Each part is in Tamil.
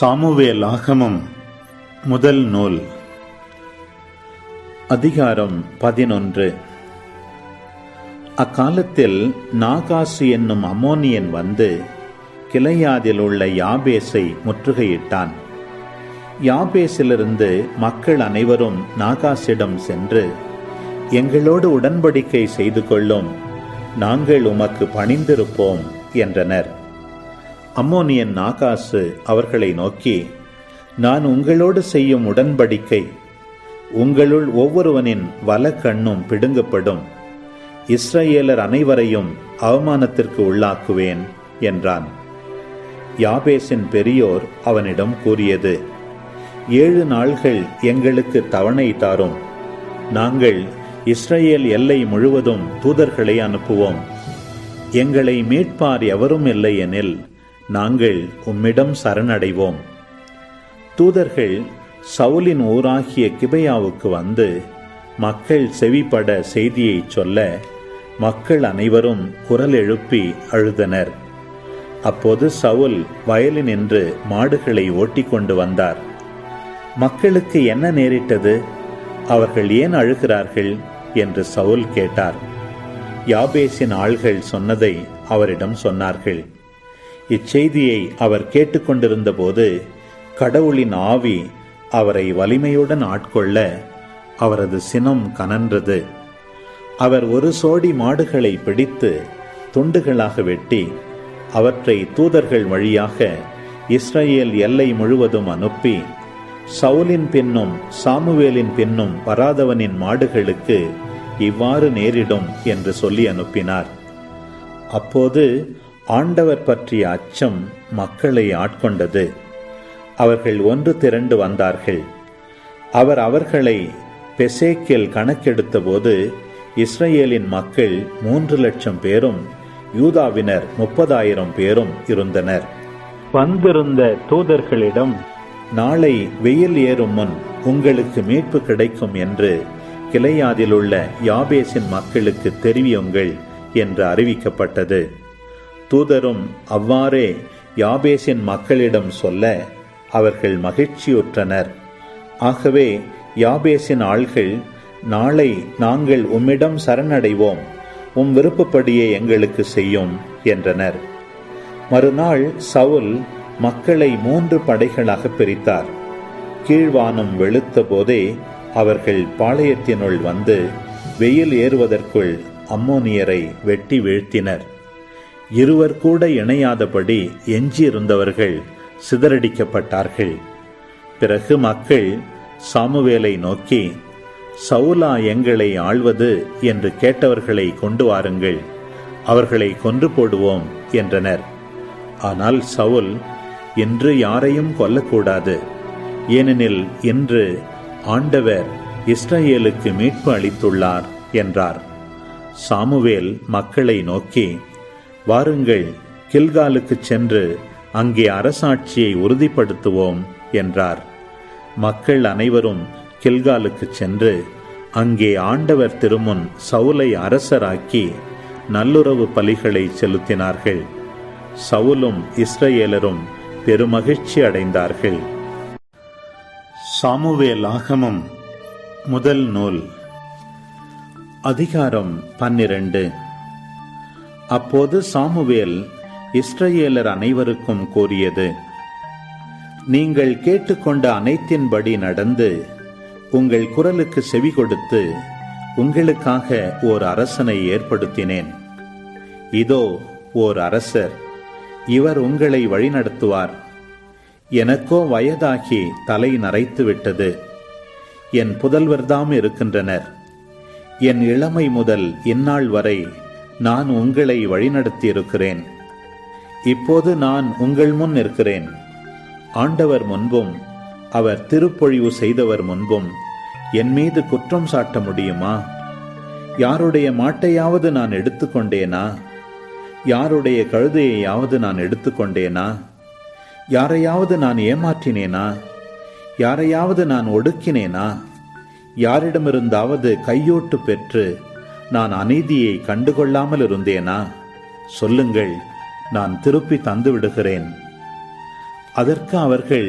சாமுவேல் ஆகமம் முதல் நூல். அதிகாரம் பதினொன்று. அக்காலத்தில் நாகாசு என்னும் அம்மோனியன் வந்து கிளையாதில் உள்ள யாபேசை முற்றுகையிட்டான். யாபேசிலிருந்து மக்கள் அனைவரும் நாகாசிடம் சென்று எங்களோடு உடன்படிக்கை செய்து கொள்ளும் நாங்கள் உமக்கு பணிந்திருப்போம் என்றனர். அம்மோனியன் நாகாசு அவர்களை நோக்கி நான் உங்களோடு செய்யும் உடன்படிக்கை உங்களுள் ஒவ்வொருவனின் வல கண்ணும் பிடுங்கப்படும். இஸ்ரேலர் அனைவரையும் அவமானத்திற்கு உள்ளாக்குவேன் என்றான். யாபேசின் பெரியோர் அவனிடம் கூறியது ஏழு நாள்கள் எங்களுக்கு தவணை தாரும். நாங்கள் இஸ்ரேல் எல்லை முழுவதும் தூதர்களை அனுப்புவோம். எங்களை மீட்பார் எவரும் இல்லை எனில் நாங்கள் உம்மிடம் சரணடைவோம். தூதர்கள் சவுலின் ஊராகிய கிபையாவுக்கு வந்து மக்கள் செவிப்பட செய்தியை சொல்ல மக்கள் அனைவரும் குரல் எழுப்பி அழுதனர். அப்போது சவுல் வயலில் நின்று மாடுகளை ஓட்டிக்கொண்டு வந்தார். மக்களுக்கு என்ன நேரிட்டது? அவர்கள் ஏன் அழுகிறார்கள்? என்று சவுல் கேட்டார். யாபேசின் ஆள்கள் சொன்னதை அவரிடம் சொன்னார்கள். இச்செய்தியை அவர் கேட்டுக்கொண்டிருந்த போது கடவுளின் ஆவி அவரை வலிமையுடன் ஆட்கொள்ள அவரது சினம் கனன்றது. அவர் ஒரு சோடி மாடுகளை பிடித்து துண்டுகளாக வெட்டி அவற்றை தூதர்கள் வழியாக இஸ்ரேல் எல்லை முழுவதும் அனுப்பி சவுலின் பின்னும் சாமுவேலின் பின்னும் வராதவனின் மாடுகளுக்கு இவ்வாறு நேரிடும் என்று சொல்லி அனுப்பினார். அப்போது ஆண்டவர் பற்றிய அச்சம் மக்களை ஆட்கொண்டது. அவர்கள் ஒன்று திரண்டு வந்தார்கள். அவர் அவர்களை பெசேக்கில் கணக்கெடுத்தபோது இஸ்ரேலின் மக்கள் மூன்று லட்சம் பேரும் யூதாவினர் முப்பதாயிரம் பேரும் இருந்தனர். வந்திருந்த தூதர்களிடம் நாளை வெயில் ஏறும் முன் உங்களுக்கு மீட்பு கிடைக்கும் என்று கிளையாதில் உள்ள யாபேசின் மக்களுக்கு தெரிவியுங்கள் என்று அறிவிக்கப்பட்டது. தூதரும் அவ்வாறே யாபேசின் மக்களிடம் சொல்ல அவர்கள் மகிழ்ச்சியுற்றனர். ஆகவே யாபேசின் ஆள்கள் நாளை நாங்கள் உம்மிடம் சரணடைவோம். உம் விருப்பப்படியே எங்களுக்கு செய்யும் என்றனர். மறுநாள் சவுல் மக்களை மூன்று படைகளாக பிரித்தார். கீழ்வானம் வெளுத்த போதே அவர்கள் பாளையத்தினுள் வந்து வெயில் ஏறுவதற்குள் அம்மோனியரை வெட்டி வீழ்த்தினர். இருவர் கூட இணையாதபடி எஞ்சியிருந்தவர்கள் சிதறடிக்கப்பட்டார்கள். பிறகு மக்கள் சாமுவேலை நோக்கி சவுலா எங்களை ஆள்வது என்று கேட்டவர்களை கொண்டு வாருங்கள் அவர்களை கொன்று போடுவோம் என்றனர். ஆனால் சவுல் இன்று யாரையும் கொல்லக்கூடாது. ஏனெனில் இன்று ஆண்டவர் இஸ்ரேலுக்கு மீட்பு அளித்துள்ளார் என்றார். சாமுவேல் மக்களை நோக்கி வாருங்கள் கில்காலுக்கு சென்று அங்கே அரசாட்சியை உறுதிப்படுத்துவோம் என்றார். மக்கள் அனைவரும் கில்காலுக்கு சென்று அங்கே ஆண்டவர் திருமுன் சவுலை அரசராக்கி நல்லுறவு பலிகளை செலுத்தினார்கள். சவுலும் இஸ்ரேலரும் பெருமகிழ்ச்சி அடைந்தார்கள். சாமுவேல் ஆகமம் முதல் நூல். அதிகாரம் பன்னிரண்டு. அப்போது சாமுவேல் இஸ்ரேலர் அனைவருக்கும் கூறியது நீங்கள் கேட்டுக்கொண்ட அனைத்தின்படி நடந்து உங்கள் குரலுக்கு செவி கொடுத்து உங்களுக்காக ஓர் அரசனை ஏற்படுத்தினேன். இதோ ஓர் அரசர் இவர் உங்களை வழிநடத்துவார். எனக்கோ வயதாகி தலை நரைத்து விட்டது. என் புதல்வர்தாம் இருக்கின்றனர். என் இளமை முதல் இந்நாள் வரை நான் உங்களை வழிநடத்தியிருக்கிறேன். இப்போது நான் உங்கள் முன் இருக்கிறேன் ஆண்டவர் முன்பும் அவர் திருப்பொழிவு செய்தவர் முன்பும் என் மீது குற்றம் சாட்ட முடியுமா? யாருடைய மாட்டையாவது நான் எடுத்துக்கொண்டேனா? யாருடைய கழுதையையாவது நான் எடுத்துக்கொண்டேனா? யாரையாவது நான் ஏமாற்றினேனா? யாரையாவது நான் ஒடுக்கினேனா? யாரிடமிருந்தாவது கையோட்டு பெற்று நான் அநீதியை கண்டுகொள்ளாமல் இருந்தேனா? சொல்லுங்கள் நான் திருப்பி தந்து விடுகிறேன். அதற்கு அவர்கள்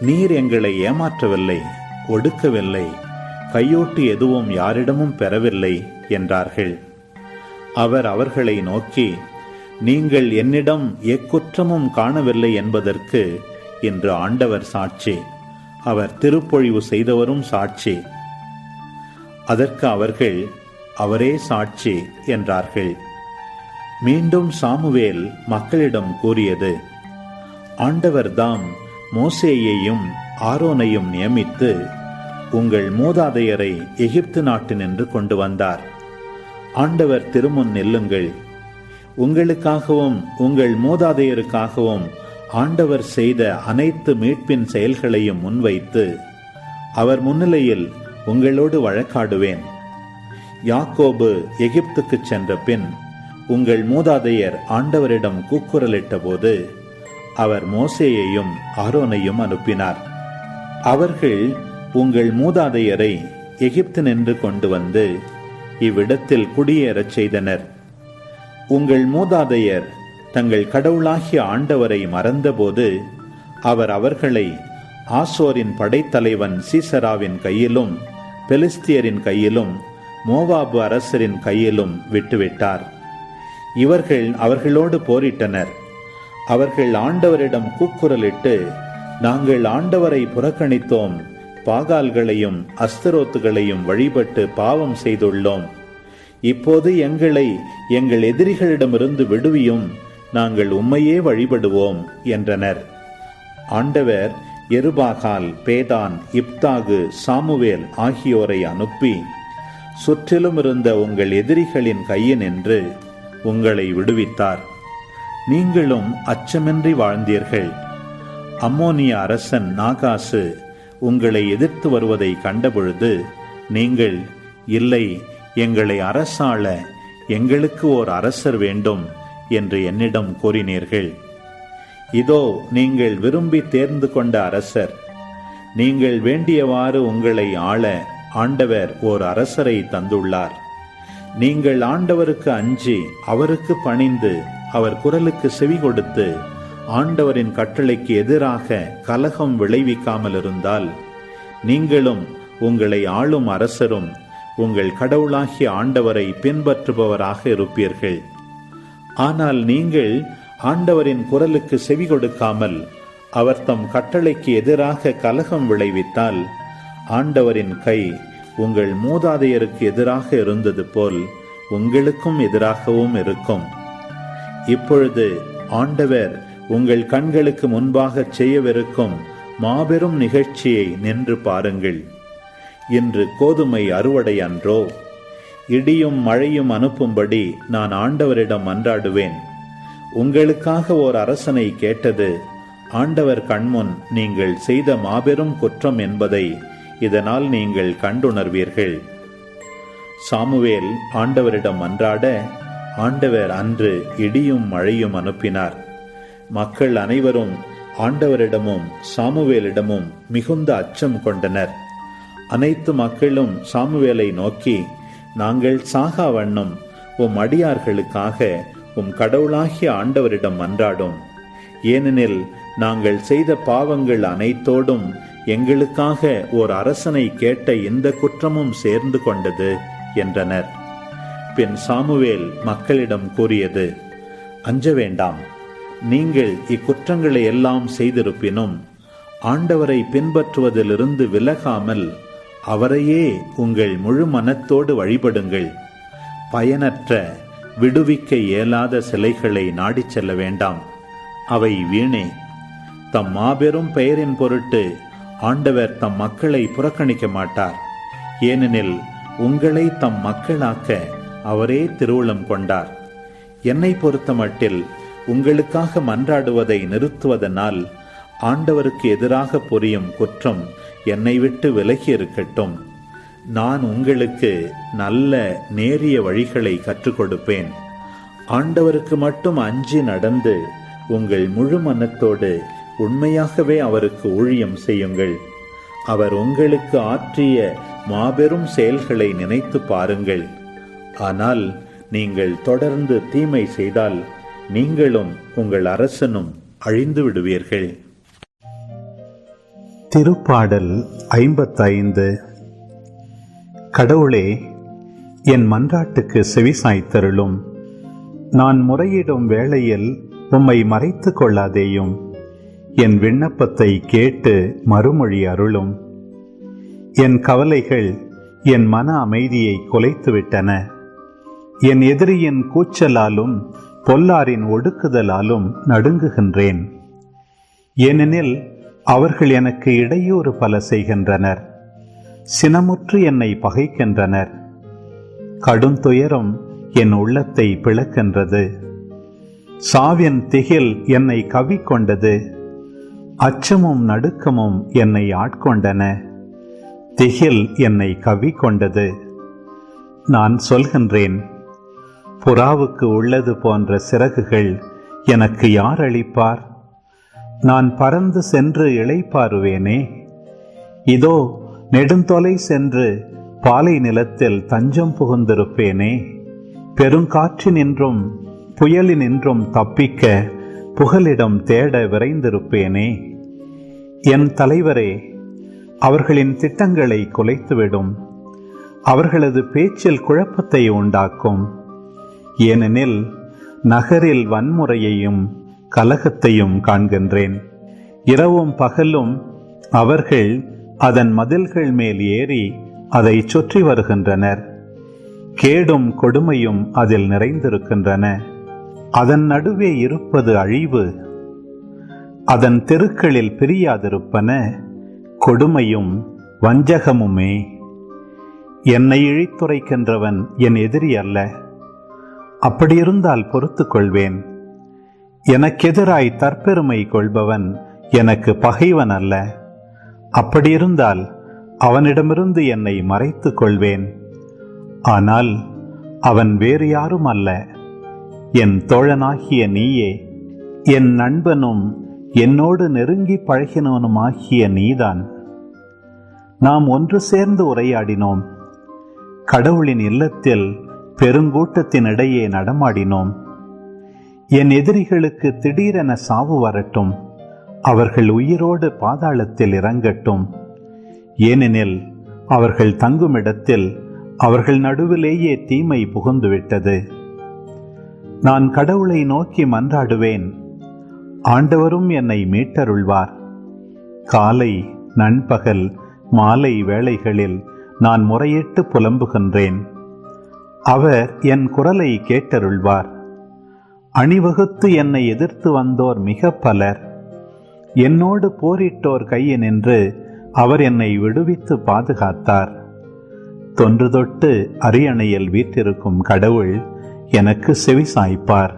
நீர் எங்களை ஏமாற்றவில்லை ஒடுக்கவில்லை கையோட்டு எதுவும் யாரிடமும் பெறவில்லை என்றார்கள். அவர் அவர்களை நோக்கி நீங்கள் என்னிடம் எக்குற்றமும் காணவில்லை என்பதற்கு இன்று ஆண்டவர் சாட்சி அவர் திருப்பொழிவு செய்தவரும் சாட்சி. அதற்கு அவர்கள் அவரே சாட்சி என்றார்கள். மீண்டும் சாமுவேல் மக்களிடம் கூறியது ஆண்டவர்தாம் மோசேயையும் ஆரோனையும் நியமித்து உங்கள் மூதாதையரை எகிப்து நாட்டினின்று கொண்டு வந்தார். ஆண்டவர் திருமுன் நில்லுங்கள். உங்களுக்காகவும் உங்கள் மூதாதையருக்காகவும் ஆண்டவர் செய்த அனைத்து மீட்பின் செயல்களையும் முன்வைத்து அவர் முன்னிலையில் உங்களோடு வழக்காடுவேன். யாக்கோபு எகிப்துக்குச் சென்ற பின் உங்கள் மூதாதையர் ஆண்டவரிடம் கூக்குரலிட்ட போது அவர் மோசேயையும் ஆரோனையும் அனுப்பினார். அவர்கள் உங்கள் மூதாதையரை எகிப்து நின்று கொண்டு வந்து இவ்விடத்தில் குடியேறச் செய்தனர். உங்கள் மூதாதையர் தங்கள் கடவுளாகிய ஆண்டவரை மறந்தபோது அவர் அவர்களை ஆசோரின் படைத்தலைவன் சீசராவின் கையிலும் பெலிஸ்தியரின் கையிலும் மோவாபு அரசரின் கையிலும் விட்டுவிட்டார். இவர்கள் அவர்களோடு போரிட்டனர். அவர்கள் ஆண்டவரிடம் கூக்குரலிட்டு நாங்கள் ஆண்டவரை புறக்கணித்தோம் பாகால்களையும் அஸ்தரோத்துகளையும் வழிபட்டு பாவம் செய்துள்ளோம். இப்போது எங்களை எங்கள் எதிரிகளிடமிருந்து விடுவியும் நாங்கள் உம்மையே வழிபடுவோம் என்றனர். ஆண்டவர் எருபாகால் பேதான் இப்தாகு சாமுவேல் ஆகியோரை அனுப்பி சுற்றிலும் இருந்த உங்கள் எதிரிகளின் கையினின்று உங்களை விடுவித்தார். நீங்களும் அச்சமின்றி வாழ்ந்தீர்கள். அம்மோனிய அரசன் நாகாசு உங்களை எதிர்த்து வருவதை கண்டபொழுது நீங்கள் இல்லை எங்களை அரசாள எங்களுக்கு ஓர் அரசர் வேண்டும் என்று என்னிடம் கூறினீர்கள். இதோ நீங்கள் விரும்பி தேர்ந்து கொண்ட அரசர் நீங்கள் வேண்டியவாறு உங்களை ஆள ஆண்டவர் ஓர் அரசரை தந்துள்ளார். நீங்கள் ஆண்டவருக்கு அஞ்சி அவருக்கு பணிந்து அவர் குரலுக்கு செவி கொடுத்து ஆண்டவரின் கட்டளைக்கு எதிராக கலகம் விளைவிக்காமல் இருந்தால் நீங்களும் உங்களை ஆளும் அரசரும் உங்கள் கடவுளாகிய ஆண்டவரை பின்பற்றுபவராக இருப்பீர்கள். ஆனால் நீங்கள் ஆண்டவரின் குரலுக்கு செவி கொடுக்காமல் அவர் தம் கட்டளைக்கு எதிராக கலகம் விளைவித்தால் ஆண்டவரின் கை உங்கள் மூதாதையருக்கு எதிராக இருந்தது போல் உங்களுக்கும் எதிராகவும் இருக்கும். இப்பொழுது ஆண்டவர் உங்கள் கண்களுக்கு முன்பாக செய்யவிருக்கும் மாபெரும் நிகழ்ச்சியை நின்று பாருங்கள். இன்று கோதுமை அறுவடை அன்றோ இடியும் மழையும் அனுப்பும்படி நான் ஆண்டவரிடம் அன்றாடுவேன் உங்களுக்காக ஓர் அரசனை கேட்டது ஆண்டவர் கண்முன் நீங்கள் செய்த மாபெரும் குற்றம் என்பதை இதனால் நீங்கள் கண்டுணர்வீர்கள். சாமுவேல் ஆண்டவரிடம் மன்றாட ஆண்டவர் அன்று இடியும் மழையும் அனுப்பினார். மக்கள் அனைவரும் ஆண்டவரிடமும் சாமுவேலிடமும் மிகுந்த அச்சம் கொண்டனர். அனைத்து மக்களும் சாமுவேலை நோக்கி நாங்கள் சாகா வண்ணம் உம் அடியார்களுக்காக உம் கடவுளாகிய ஆண்டவரிடம் மன்றாடும் ஏனெனில் நாங்கள் செய்த பாவங்கள் அனைத்தோடும் எங்களுக்காக ஓர் அரசனை கேட்ட இந்த குற்றமும் சேர்ந்து கொண்டது என்றனர். பின் சாமுவேல் மக்களிடம் கூறியது அஞ்ச வேண்டாம். நீங்கள் இக்குற்றங்களை எல்லாம் செய்திருப்பினும் ஆண்டவரை பின்பற்றுவதிலிருந்து விலகாமல் அவரையே உங்கள் முழு மனத்தோடு வழிபடுங்கள். பயனற்ற விடுவிக்க இயலாத சிலைகளை நாடிச் செல்ல வேண்டாம். அவை வீணே. தம் மாபெரும் பெயரின் பொருட்டு ஆண்டவர் தம் மக்களை புறக்கணிக்க மாட்டார். ஏனெனில் உங்களை தம் மக்களாக்க அவரே திருவுளம் கொண்டார். என்னை பொறுத்தமட்டில் உங்களுக்காக மன்றாடுவதை நிறுத்துவதனால் ஆண்டவருக்கு எதிராக புரியும் குற்றம் என்னை விட்டு விலகி இருக்கட்டும். நான் உங்களுக்கு நல்ல நேரிய வழிகளை கற்றுக் கொடுப்பேன் ஆண்டவருக்கு மட்டும் அஞ்சி நடந்து உங்கள் முழு மனத்தோடு உண்மையாகவே அவருக்கு ஊழியம் செய்யுங்கள். அவர் உங்களுக்கு ஆற்றிய மாபெரும் செயல்களை நினைத்து பாருங்கள். ஆனால் நீங்கள் தொடர்ந்து தீமை செய்தால் நீங்களும் உங்கள் அரசனும் அழிந்து விடுவீர்கள். திருப்பாடல் ஐம்பத்தைந்து. கடவுளே என் மன்றாட்டுக்கு செவிசாய்த்தருளும் நான் முறையிடும் வேளையில் உம்மை மறைத்து கொள்ளாதேயும். என் விண்ணப்பத்தை கேட்டு மறுமொழி அருளும். என் கவலைகள் என் மன அமைதியை குலைத்துவிட்டன. என் எதிரியின் கூச்சலாலும் பொல்லாரின் ஒடுக்குதலாலும் நடுங்குகின்றேன். ஏனெனில் அவர்கள் எனக்கு இடையூறு பல செய்கின்றனர். சினமுற்று என்னை பகைக்கின்றனர். கடும் துயரம் என் உள்ளத்தை பிளக்கின்றது. சாவின் திகில் என்னை கவிக்கொண்டது. அச்சமும் நடுக்கமும் என்னை ஆட்கொண்டன. திகில் என்னை கவிக்கொண்டது நான் சொல்கின்றேன் புறாவுக்கு உள்ளது போன்ற சிறகுகள் எனக்கு யார் அளிப்பார்? நான் பறந்து சென்று இளைப்பாருவேனே. இதோ நெடுந்தொலை சென்று பாலை நிலத்தில் தஞ்சம் புகுந்திருப்பேனே. பெருங்காற்றினின்றும் புயலினின்றும் தப்பிக்க புகலிடம் தேட விரைந்திருப்பேனே. என் தலைவரே அவர்களின் திட்டங்களை குலைத்துவிடும். அவர்களது பேச்சில் குழப்பத்தை உண்டாக்கும். ஏனெனில் நகரில் வன்முறையையும் கலகத்தையும் காண்கின்றேன். இரவும் பகலும் அவர்கள் அதன் மதில்கள் மேல் ஏறி அதை சுற்றி வருகின்றனர். கேடும் கொடுமையும் அதில் நிறைந்திருக்கின்றன. அதன் நடுவே இருப்பது அழிவு. அதன் தெருக்களில் பிரியாதிருப்பன கொடுமையும் வஞ்சகமுமே. என்னை இழித்துரைக்கின்றவன் என் எதிரி அல்ல. அப்படியிருந்தால் பொறுத்துக் கொள்வேன். எனக்கெதிராய் தற்பெருமை கொள்பவன் எனக்கு பகைவன் அல்ல. அப்படியிருந்தால் அவனிடமிருந்து என்னை மறைத்துக் கொள்வேன். ஆனால் அவன் வேறு யாரும் அல்ல. என் தோழனாகிய நீயே என் நண்பனும் என்னோடு நெருங்கி பழகினவனுமாகிய நீதான். நாம் ஒன்று சேர்ந்து உரையாடினோம். கடவுளின் இல்லத்தில் பெருங்கூட்டத்தின் இடையே நடமாடினோம். என் எதிரிகளுக்கு திடீரென சாவு வரட்டும். அவர்கள் உயிரோடு பாதாளத்தில் இறங்கட்டும். ஏனெனில் அவர்கள் தங்கும் இடத்தில் அவர்கள் நடுவிலேயே தீமை புகுந்துவிட்டது. நான் கடவுளை நோக்கி மன்றாடுவேன். ஆண்டவரும் என்னை மீட்டருள்வார். காலை நண்பகல் மாலை வேளைகளில் நான் முறையிட்டு புலம்புகின்றேன். அவர் என் குரலை கேட்டருள்வார். அணிவகுத்து என்னை எதிர்த்து வந்தோர் மிக பலர். என்னோடு போரிட்டோர் கையை நின்று அவர் என்னை விடுவித்து பாதுகாத்தார். தொன்று தொட்டு அரியணையில் வீற்றிருக்கும் கடவுள் எனக்கு செவி சாய்ப்பார்.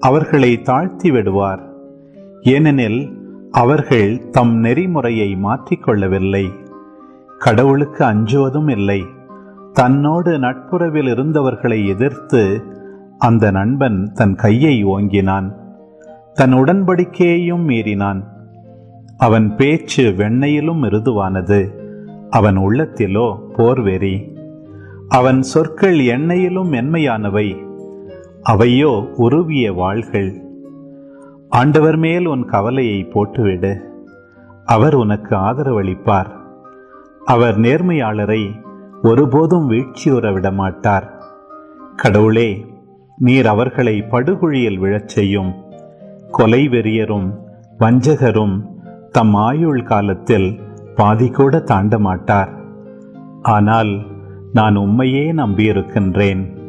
அவர்களை தாழ்த்தி விடுவார். ஏனெனில் அவர்கள் தம் நெறிமுறையை மாற்றிக்கொள்ளவில்லை. கடவுளுக்கு அஞ்சுவதும் இல்லை. தன்னோடு நட்புறவில் இருந்தவர்களை எதிர்த்து அந்த நண்பன் தன் கையை ஓங்கினான். தன் உடன்படிக்கையையும் மீறினான். அவன் பேச்சு வெண்ணையிலும் மிருதுவானது. அவன் உள்ளத்திலோ போர்வெறி. அவன் சொற்கள் எண்ணெயிலும் மென்மையானவை. அவையோ உருவிய வாள்கள். ஆண்டவர் மேல் உன் கவலையை போட்டுவிடு. அவர் உனக்கு ஆதரவளிப்பார். அவர் நேர்மையாளரை ஒருபோதும் வீழ்ச்சியுற விடமாட்டார். கடவுளே நீர் அவர்களை படுகுழியில் விழச் செய்யும். கொலை வெறியரும் வஞ்சகரும் தம் ஆயுள் காலத்தில் பாதி கூட தாண்ட மாட்டார் ஆனால் நான் உம்மையே நம்பியிருக்கின்றேன்.